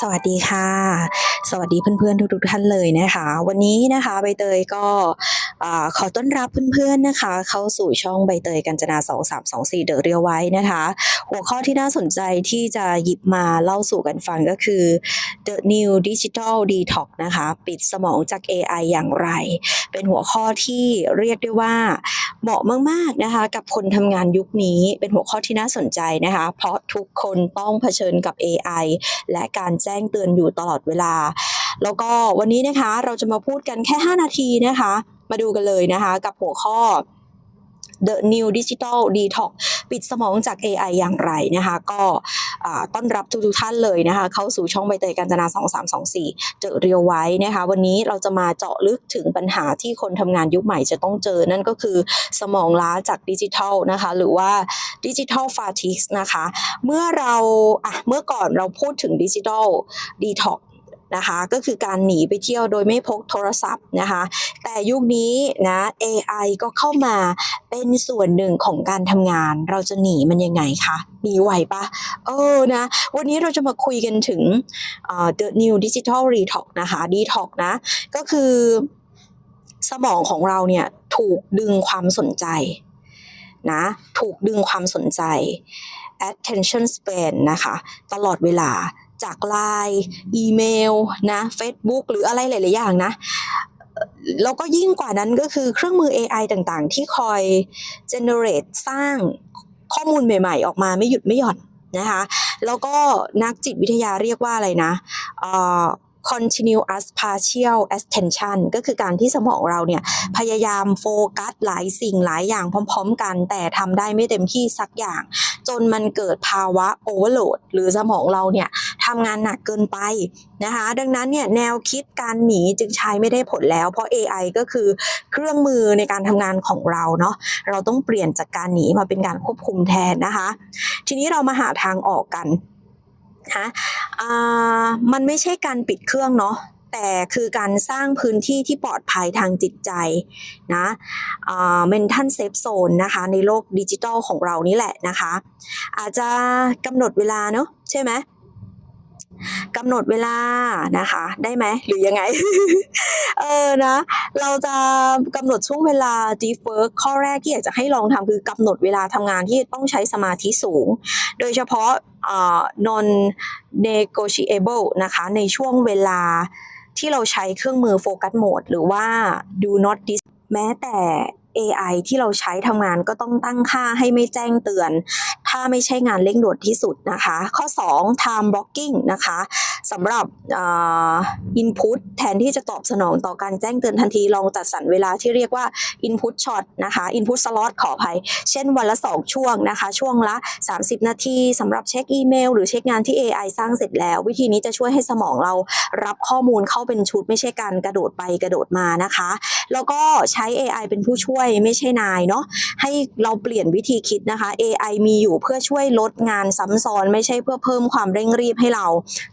สวัสดีค่ะ สวัสดีเพื่อนๆทุกๆท่านเลยนะคะ วันนี้นะคะใบเตยก็ อขอต้อนรับเพื่อนๆนะคะ เข้าสู่ช่องใบเตยกัญจนา2324 เดอะเรียวไว้นะคะ หัวข้อที่น่าสนใจที่จะหยิบมาเล่าสู่กันฟังก็คือ The New Digital Detox นะคะ ปิดสมองจาก AI อย่างไร เป็นหัวข้อที่เรียกได้ว่าเหมาะมากๆนะคะ กับคนทำงานยุคนี้เป็นหัวข้อที่น่าสนใจนะคะ เพราะทุกคนต้องเผชิญกับ AI และการแจ้งเตือนอยู่ตลอดเวลา แล้วก็วันนี้นะคะเราจะมาพูดกันแค่ 5 นาทีนะคะ มาดูกันเลยนะคะกับหัวข้อ The New Digital Detox ปิดสมองจาก AI อย่างไรนะคะ ก็ต้อนรับทุกๆท่านเลยนะคะ เข้าสู่ช่องใบเตยกัญจนา2324 เจอเรียวไว้นะคะ วันนี้เราจะมาเจาะลึกถึงปัญหาที่คนทำงานยุคใหม่จะต้องเจอ นั่นก็คือสมองล้าจากดิจิทัลนะคะ หรือว่าดิจิทัลฟาทิกนะคะ เมื่อเราอะเมื่อก่อนเราพูดถึงดิจิทัลดีท็อก นะคะ ก็คือการหนีไปเที่ยวโดยไม่พกโทรศัพท์นะคะ แต่ยุคนี้นะ AI ก็เข้ามาเป็นส่วนหนึ่งของการทำงาน เราจะหนีมันยังไงคะหนีไหวปะเออนะ วันนี้เราจะมาคุยกันถึง The New Digital Detox นะคะ Detox นะ ก็คือสมองของเราเนี่ยถูกดึงความสนใจนะถูกดึงความสนใจ attention span นะคะ ตลอดเวลา จากไลน์อีเมลนะ Facebook หรืออะไรหลาย ๆ อย่างนะแล้วก็ยิ่งกว่านั้นก็คือเครื่องมือ AI ต่างๆ ที่คอย generate สร้างข้อมูลใหม่ ๆ ออกมาไม่หยุดไม่หย่อนนะคะ แล้วก็นักจิตวิทยาเรียกว่าอะไรนะเอ่อ continuous partial attention ก็คือการที่สมองเราเนี่ย พยายามโฟกัสหลายสิ่งหลายอย่างพร้อม ๆ กัน แต่ทำได้ไม่เต็มที่สักอย่าง จนมันเกิดภาวะโอเวอร์โหลดหรือสมองเราเนี่ย ทำงานหนักเกินไปนะคะ ดังนั้นเนี่ยแนวคิดการหนีจึงใช้ไม่ได้ผลแล้ว เพราะ AI ก็คือเครื่องมือในการทำงานของเราเนาะเราต้องเปลี่ยนจากการหนีมาเป็นการควบคุมแทนนะคะ ทีนี้เรามาหาทางออกกันนะมันไม่ใช่การปิดเครื่องเนาะแต่คือการสร้างพื้นที่ที่ปลอดภัยทางจิตใจนะอ่า mental safe zone นะคะ ในโลกดิจิทัลของเรานี่แหละนะคะ อาจจะกำหนดเวลาเนาะใช่ไหม กำหนดเวลานะคะ ได้ไหมหรือยังไง เออนะ เราจะกำหนดช่วงเวลา deep work ข้อแรกที่อยากจะให้ลองทำคือกำหนดเวลาทำงานที่ต้องใช้สมาธิสูง โดยเฉพาะอ่า non negotiable นะคะ ในช่วงเวลาที่เราใช้เครื่องมือโฟกัสโหมดหรือว่า do not dis แม้แต่ AI ที่เราใช้ทำงานก็ต้องตั้งค่าให้ไม่แจ้งเตือน ถ้าไม่ใช่งานเร่งด่วนที่สุดนะคะ ข้อ 2 time blocking นะคะ สำหรับอ่า input แทนที่จะตอบสนองต่อการแจ้งเตือนทันทีลองจัดสรรเวลาที่เรียกว่า input shot นะคะ input slot ขออภัย เช่นวันละ 2 ช่วงนะคะ ช่วงละ 30 นาทีสำหรับเช็คอีเมล หรือเช็คงานที่ AI สร้างเสร็จแล้ว วิธีนี้จะช่วยให้สมองเรารับข้อมูลเข้าเป็นชุดไม่ใช่การกระโดดไปกระโดดมานะคะ แล้วก็ใช้ AI เป็นผู้ช่วยไม่ใช่นายเนาะให้เราเปลี่ยนวิธีคิดนะคะ AI มีอยู่เพื่อช่วยลดงานซ้ำซ้อน ไม่ใช่เพื่อเพิ่มความเร่งรีบให้เรา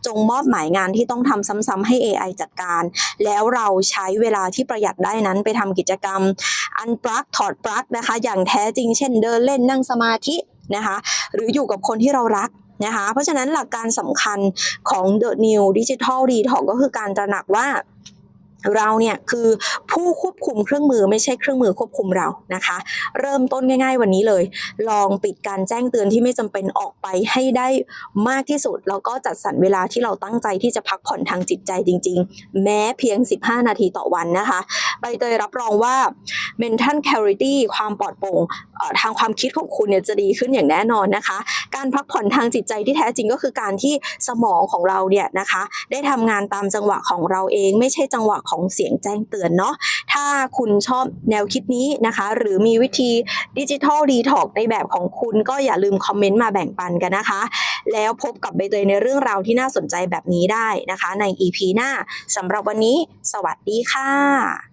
จงมอบหมายงานที่ต้องทำซ้ำๆให้ AI จัดการ แล้วเราใช้เวลาที่ประหยัดได้นั้นไปทำกิจกรรม อันปลั๊กถอดปลั๊กนะคะ อย่างแท้จริงเช่นเดินเล่นนั่งสมาธินะคะ หรืออยู่กับคนที่เรารักนะคะ เพราะฉะนั้นหลักการสำคัญของ The New Digital Detox ก็คือการตระหนักว่าเราเนี่ยคือ ผู้ควบคุมเครื่องมือไม่ใช่เครื่องมือควบคุมเรานะคะ เริ่มต้นง่าย ๆ วันนี้เลย ลองปิดการแจ้งเตือนที่ไม่จำเป็นออกไปให้ได้มากที่สุด แล้วก็จัดสรรเวลาที่เราตั้งใจที่จะพักผ่อนทางจิตใจจริง ๆ แม้เพียง 15 นาทีต่อวันนะคะใบเตยรับรองว่า mental clarity ความปลอดโปร่งทางความคิดของคุณเนี่ยจะดีขึ้นอย่างแน่นอนนะคะ การพักผ่อนทางจิตใจที่แท้จริงก็คือการที่สมองของเราเนี่ยนะคะ ได้ทำงานตามจังหวะของเราเอง ไม่ใช่จังหวะของเสียงแจ้งเตือนเนาะถ้าคุณชอบแนวคิดนี้นะคะ หรือมีวิธีดิจิทัลดีท็อกในแบบของคุณก็อย่าลืมคอมเมนต์มาแบ่งปันกันนะคะ แล้วพบกับใบเตยในเรื่องราวที่น่าสนใจแบบนี้ได้นะคะ ใน EP หน้าสำหรับวันนี้ สวัสดีค่ะ